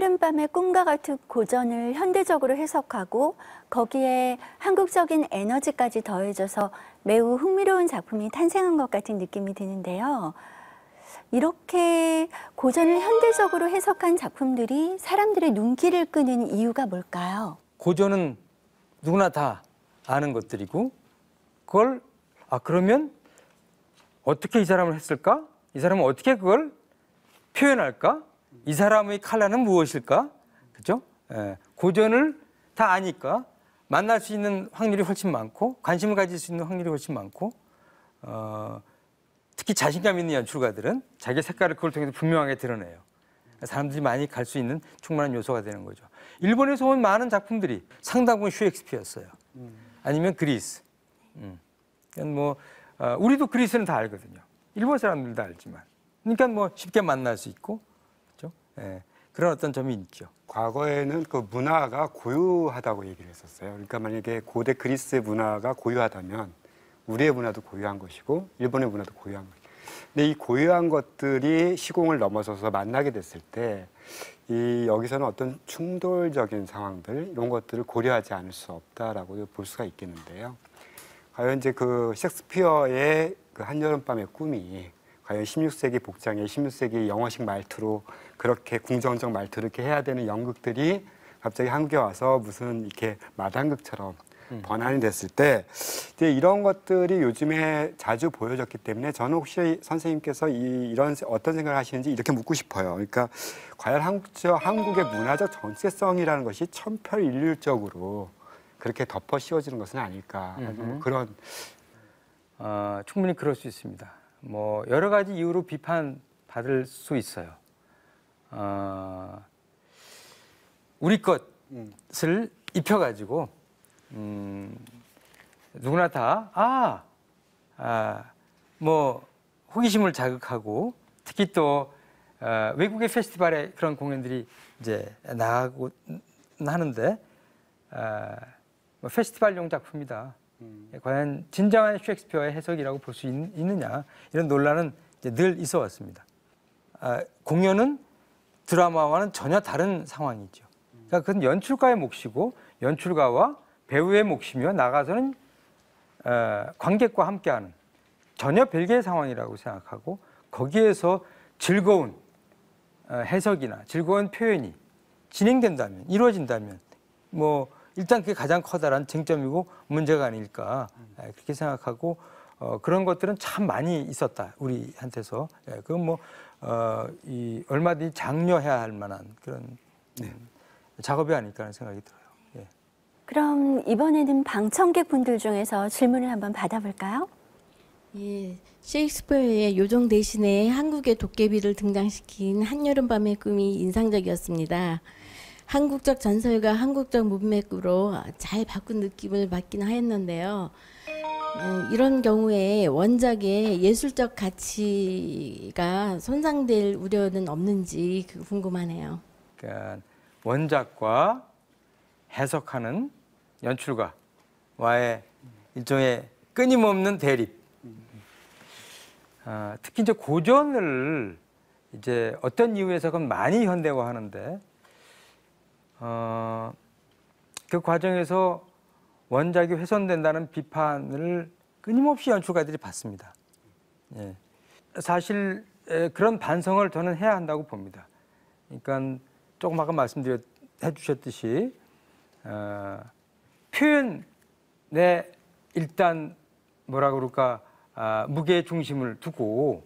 한여름밤의 꿈과 같은 고전을 현대적으로 해석하고 거기에 한국적인 에너지까지 더해져서 매우 흥미로운 작품이 탄생한 것 같은 느낌이 드는데요. 이렇게 고전을 현대적으로 해석한 작품들이 사람들의 눈길을 끄는 이유가 뭘까요? 고전은 누구나 다 아는 것들이고 그걸 아 그러면 어떻게 이 사람을 했을까? 이 사람은 어떻게 그걸 표현할까? 이 사람의 칼라는 무엇일까? 그죠? 예, 고전을 다 아니까 만날 수 있는 확률이 훨씬 많고 관심을 가질 수 있는 확률이 훨씬 많고 어, 특히 자신감 있는 연출가들은 자기 색깔을 그걸 통해서 분명하게 드러내요. 사람들이 많이 갈 수 있는 충분한 요소가 되는 거죠. 일본에서 온 많은 작품들이 상당 부분 셰익스피어였어요. 아니면 그리스. 음. 그러니까 뭐 어, 우리도 그리스는 다 알거든요. 일본 사람들도 알지만. 그러니까 뭐 쉽게 만날 수 있고? 예, 그런 어떤 점이 있죠. 과거에는 그 문화가 고유하다고 얘기를 했었어요. 그러니까 만약에 고대 그리스 문화가 고유하다면 우리의 문화도 고유한 것이고 일본의 문화도 고유한 것. 근데 이 고유한 것들이 시공을 넘어서서 만나게 됐을 때 이 여기서는 어떤 충돌적인 상황들 이런 것들을 고려하지 않을 수 없다라고 볼 수가 있겠는데요. 과연 이제 그 셰익스피어의 그 한여름밤의 꿈이 과연 16세기 복장에 16세기 영어식 말투로 그렇게 궁정적 말투를 이렇게 해야 되는 연극들이 갑자기 한국에 와서 무슨 이렇게 마당극처럼 번안이 됐을 때 이제 이런 것들이 요즘에 자주 보여졌기 때문에 저는 혹시 선생님께서 이, 이런 세- 어떤 생각을 하시는지 이렇게 묻고 싶어요. 그러니까 과연 한국적 한국의 문화적 정체성이라는 것이 천편일률적으로 그렇게 덮어 씌워지는 것은 아닐까 하는 그런 어, 충분히 그럴 수 있습니다. 뭐 여러 가지 이유로 비판 받을 수 있어요. 어, 우리 것을 입혀가지고 음, 누구나 다 아, 아, 뭐 호기심을 자극하고 특히 또 어, 외국의 페스티벌에 그런 공연들이 이제 나가고 하는데 아, 뭐 페스티벌용 작품이다. 예, 과연 진정한 셰익스피어의 해석이라고 볼 수 있느냐 이런 논란은 늘 있어 왔습니다. 아, 공연은 드라마와는 전혀 다른 상황이죠. 그러니까 그건 연출가의 몫이고 연출가와 배우의 몫이며 나가서는 어, 관객과 함께하는 전혀 별개의 상황이라고 생각하고 거기에서 즐거운 어, 해석이나 즐거운 표현이 진행된다면 이루어진다면 뭐 일단 그게 가장 커다란 쟁점이고 문제가 아닐까 예, 그렇게 생각하고 어, 그런 것들은 참 많이 있었다 우리한테서 예, 그건 뭐 어, 이 얼마든지 장려해야 할 만한 그런 음, 작업이 아닐까 하는 생각이 들어요. 예. 그럼 이번에는 방청객 분들 중에서 질문을 한번 받아볼까요? 예, 셰익스피어의 요정 대신에 한국의 도깨비를 등장시킨 한여름밤의 꿈이 인상적이었습니다. 한국적 전설과 한국적 문맥으로 잘 바꾼 느낌을 받긴 하였는데요. 어, 이런 경우에 원작의 예술적 가치가 손상될 우려는 없는지 그 궁금하네요. 그러니까 원작과 해석하는 연출가와의 일종의 끊임없는 대립. 아, 특히 이제 고전을 이제 어떤 이유에서건 많이 현대화하는데 어, 그 과정에서 원작이 훼손된다는 비판을 끊임없이 연출가들이 받습니다. 예. 사실 에, 그런 반성을 저는 해야 한다고 봅니다. 그러니까 조금 아까 말씀드려 해주셨듯이 어, 표현에 일단 뭐라 그럴까 아, 무게 중심을 두고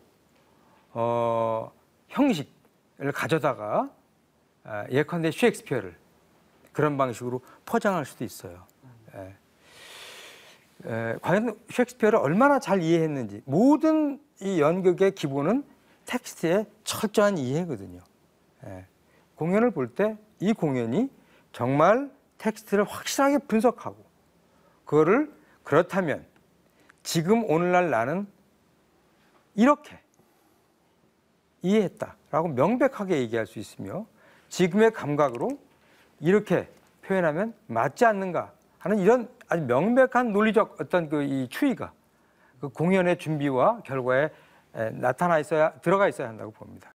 어, 형식을 가져다가 아, 예컨대 셰익스피어를 그런 방식으로 포장할 수도 있어요. 예. 에, 과연 셰익스피어를 얼마나 잘 이해했는지 모든 이 연극의 기본은 텍스트의 철저한 이해거든요. 예. 공연을 볼 때 이 공연이 정말 텍스트를 확실하게 분석하고 그거를 그렇다면 지금 오늘날 나는 이렇게 이해했다라고 명백하게 얘기할 수 있으며 지금의 감각으로 이렇게 표현하면 맞지 않는가 하는 이런 아주 명백한 논리적 어떤 그 이 추이가 그 공연의 준비와 결과에 에, 나타나 있어야 들어가 있어야 한다고 봅니다.